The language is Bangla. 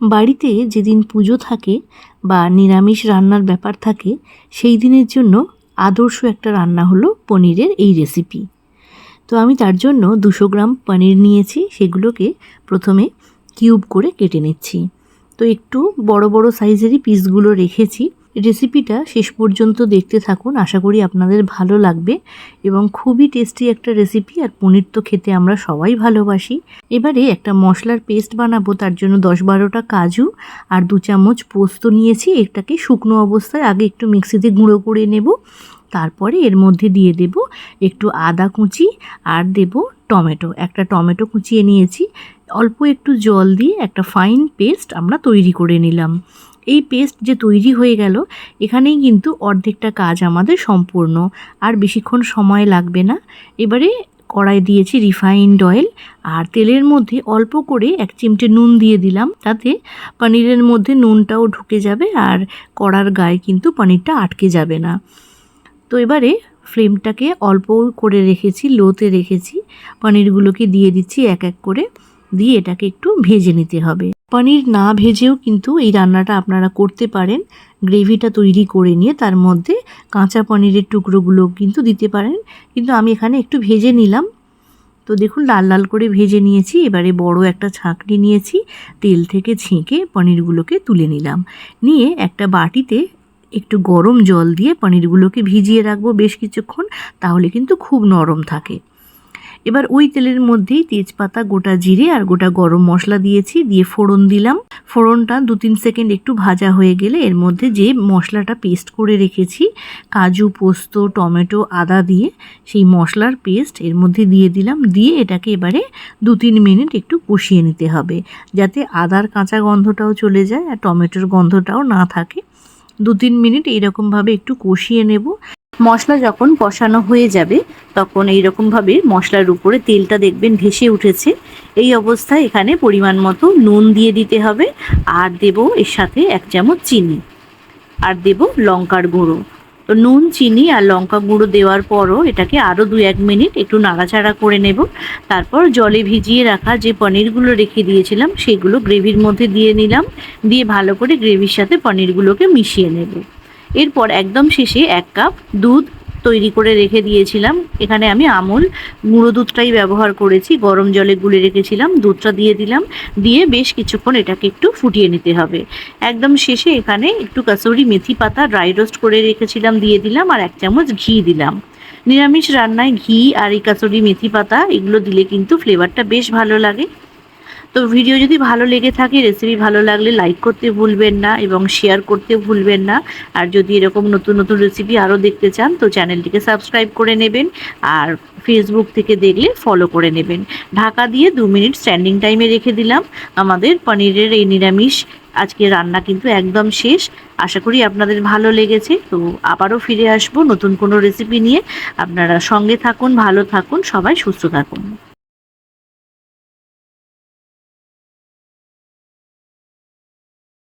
বাড়িতে যেদিন পুজো থাকে বা নিরামিষ রান্নার ব্যাপার থাকে, সেই দিনের জন্য আদর্শ একটা রান্না হলো পনিরের এই রেসিপি তো আমি তার জন্য দুশো গ্রাম পনির নিয়েছি, সেগুলোকে প্রথমে কিউব করে কেটে নিচ্ছি। তো একটু বড় বড় সাইজেরই পিসগুলো রেখেছি। রেসিপিটা শেষ পর্যন্ত দেখতে থাকুন। আশা করি আপনাদের ভালো লাগবে এবং খুবই টেস্টি একটা রেসিপি আর পনির তো খেতে আমরা সবাই ভালোবাসি। এবারে একটা মশলার পেস্ট বানাবো, তার জন্য দশ বারোটা কাজু আর দু চামচ পোস্ত নিয়েছি। এটাকে শুকনো অবস্থায় আগে একটু মিক্সিতে গুঁড়ো করে নেব। তারপরে এর মধ্যে দিয়ে দেব একটু আদা কুচি আর দেব টমেটো। একটা টমেটো কুচিয়ে নিয়েছি। অল্প একটু জল দিয়ে একটা ফাইন পেস্ট আমরা তৈরি করে নিলাম। এই পেস্ট যে তৈরি হয়ে গেল, এখানেই কিন্তু অর্ধেকটা কাজ আমাদের সম্পূর্ণ। আর বেশিক্ষণ সময় লাগবে না। এবারে কড়াই দিয়েছি রিফাইন্ড অয়েল আর তেলের মধ্যে অল্প করে এক চিমটে নুন দিয়ে দিলাম তাতে পনিরের মধ্যে নুনটাও ঢুকে যাবে আর কড়ার গায়ে কিন্তু পনিরটা আটকে যাবে না। তো এবারে ফ্লেমটাকে অল্প করে রেখেছি, লোতে রেখেছি। পনিরগুলোকে দিয়ে দিচ্ছি এক এক করে। দিয়ে এটাকে একটু ভেজে নিতে হবে। পনির না ভেজেও কিন্তু এই রান্নাটা আপনারা করতে পারেন। গ্রেভিটা তৈরি করে নিয়ে তার মধ্যে কাঁচা পনিরের টুকরোগুলো কিন্তু দিতে পারেন। কিন্তু আমি এখানে একটু ভেজে নিলাম। তো দেখুন, লাল লাল করে ভেজে নিয়েছি। এবারে বড় একটা ছাঁকনি নিয়েছি। তেল থেকে ছেঁকে পনিরগুলোকে তুলে নিলাম। নিয়ে একটা বাটিতে একটু গরম জল দিয়ে পনিরগুলোকে ভিজিয়ে রাখব বেশ কিছুক্ষণ, তাহলে কিন্তু খুব নরম থাকে। এবার ওই তেলের মধ্যেই তেজপাতা, গোটা জিরে আর গোটা গরম মশলা দিয়েছি, দিয়ে ফোড়ন দিলাম। ফোড়নটা দু তিন সেকেন্ড একটু ভাজা হয়ে গেলে এর মধ্যে যে মশলাটা পেস্ট করে রেখেছি, কাজু, পোস্ত, টমেটো, আদা দিয়ে, সেই মশলার পেস্ট এর মধ্যে দিয়ে দিলাম। দিয়ে এটাকে এবারে দু তিন মিনিট একটু কষিয়ে নিতে হবে, যাতে আদার কাঁচা গন্ধটাও চলে যায় আর টমেটোর গন্ধটাও না থাকে। দু তিন মিনিট এইরকমভাবে একটু কষিয়ে নেব। মশলা যখন কষানো হয়ে যাবে, তখন এইরকমভাবে মশলার উপরে তেলটা দেখবেন ভেসে উঠেছে। এই অবস্থায় এখানে পরিমাণ মতো নুন দিয়ে দিতে হবে। আর দেব এর সাথে এক চামচ চিনি। আর দেব লঙ্কার গুঁড়ো। তো নুন, চিনি আর লঙ্কা গুঁড়ো দেওয়ার পরও এটাকে আরও দু এক মিনিট একটু নাড়াচাড়া করে নেব। তারপর জলে ভিজিয়ে রাখা যে পনিরগুলো রেখে দিয়েছিলাম, সেগুলো গ্রেভির মধ্যে দিয়ে নিলাম। দিয়ে ভালো করে গ্রেভির সাথে পনিরগুলোকে মিশিয়ে নেব। এরপর একদম শেষে এক কাপ দুধ তৈরি করে রেখে দিয়েছিলাম। এখানে আমি আমুল, গুঁড়ো দুধটাই ব্যবহার করেছি, গরম জলে গুলে রেখেছিলাম, দুধটা দিয়ে দিলাম, দিয়ে বেশ কিছুক্ষণ এটাকে একটু ফুটিয়ে নিতে হবে। একদম শেষে এখানে একটু কাসুরি মেথি পাতা ড্রাই রোস্ট করে রেখেছিলাম, দিয়ে দিলাম, আর এক চামচ ঘি দিলাম। নিরামিষ রান্নায় ঘি আর এই কাসুরি মেথি পাতা, এগুলো দিলে কিন্তু ফ্লেভারটা বেশ ভালো লাগে। তো ভিডিও যদি ভালো লেগে থাকে রেসিপি ভালো লাগলে লাইক করতে ভুলবেন না এবং শেয়ার করতে ভুলবেন না। আর যদি এরকম নতুন নতুন রেসিপি আরও দেখতে চান, তো চ্যানেলটিকে সাবস্ক্রাইব করে নেবেন আর ফেসবুক থেকে দেখলে ফলো করে নেবেন। ঢাকা দিয়ে দু মিনিট স্ট্যান্ডিং টাইমে রেখে দিলাম। আমাদের পনিরের এই নিরামিষ আজকে রান্না কিন্তু একদম শেষ। আশা করি আপনাদের ভালো লেগেছে। তো আবারও ফিরে আসব নতুন কোনো রেসিপি নিয়ে। আপনারা সঙ্গে থাকুন, ভালো থাকুন, সবাই সুস্থ থাকুন।